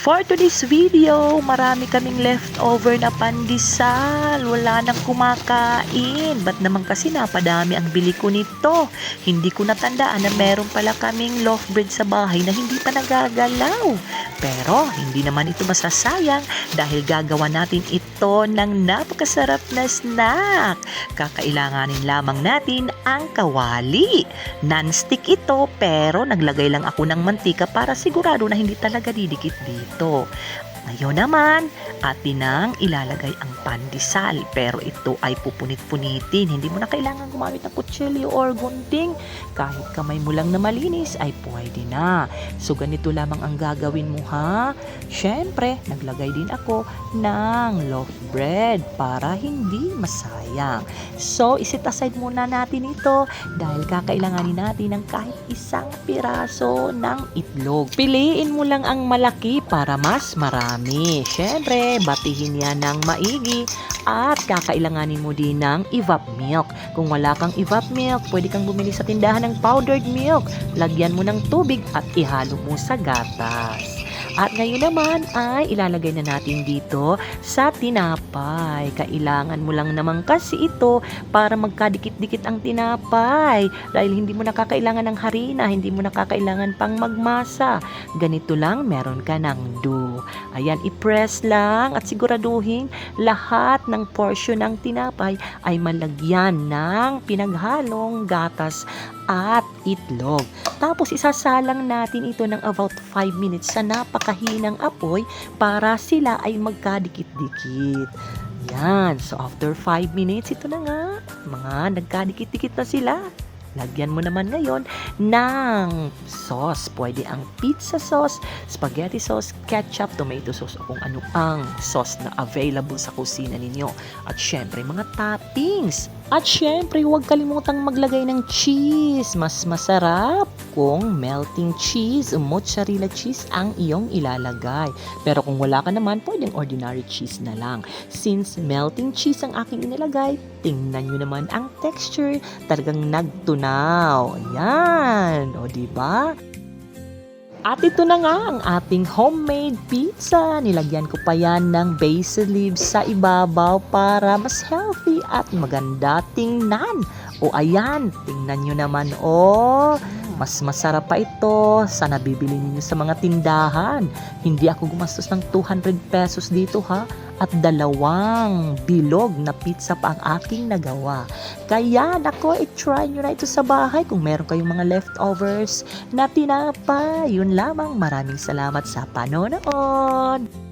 For today's video, marami kaming leftover na pandesal. Wala nang kumakain. Ba't naman kasi napadami ang bili ko nito? Hindi ko natandaan na meron pala kaming loaf bread sa bahay na hindi pa nagagalaw. Pero hindi naman ito masasayang dahil gagawa natin ito ng napakasarap na snack. Kakailanganin lamang natin ang kawali. Non-stick ito pero naglagay lang ako ng mantika para sigurado na hindi talaga didikit dito. と Ngayon naman, atin nang ilalagay ang pandesal pero ito ay pupunit-punitin. Hindi mo na kailangan gumamit ng kutsilyo or gunting. Kahit kamay mo lang na malinis ay pwede na. So ganito lamang ang gagawin mo ha. Siyempre, naglagay din ako ng loaf bread para hindi masayang. So, isit aside muna natin ito dahil kakailanganin natin ng kahit isang piraso ng itlog. Piliin mo lang ang malaki para mas marami. Siyempre, batihin yan ng maigi at kakailanganin mo din ng evap milk. Kung wala kang evap milk, pwede kang bumili sa tindahan ng powdered milk. Lagyan mo ng tubig at ihalo mo sa gatas. At ngayon naman ay ilalagay na natin dito sa tinapay. Kailangan mo lang naman kasi ito para magkadikit-dikit ang tinapay. Dahil hindi mo nakakailangan ng harina, hindi mo nakakailangan pang magmasa. Ganito lang, meron ka ng dough. Ayan, i-press lang at siguraduhin lahat ng portion ng tinapay ay malagyan ng pinaghalong gatas at itlog. Tapos isasalang natin ito ng about 5 minutes sa napakahinang apoy para sila ay magkadikit-dikit. Yan. So after 5 minutes, ito na nga. Mga nagkadikit-dikit na sila. Lagyan mo naman ngayon ng sauce. Pwede ang pizza sauce, spaghetti sauce, ketchup, tomato sauce, o kung ano ang sauce na available sa kusina ninyo. At syempre, mga toppings. At syempre, huwag kalimutang maglagay ng cheese. Mas masarap kung melting cheese o mozzarella cheese ang iyong ilalagay. Pero kung wala ka naman, pwedeng ordinary cheese na lang. Since melting cheese ang aking inilagay, tingnan nyo naman ang texture. Talagang nagtunaw. Ayan. O, di ba? At ito na nga ang ating homemade pizza. Nilagyan ko pa yan ng basil leaves sa ibabaw para mas healthy at maganda tingnan. O ayan, tingnan nyo naman. O, mas masarap pa ito sa nabibili niyo sa mga tindahan. Hindi ako gumastos ng 200 pesos dito ha. At dalawang bilog na pizza pa ang aking nagawa. Kaya nako, i-try nyo na ito sa bahay kung meron kayong mga leftovers na tinapay. Yun lamang. Maraming salamat sa panonood.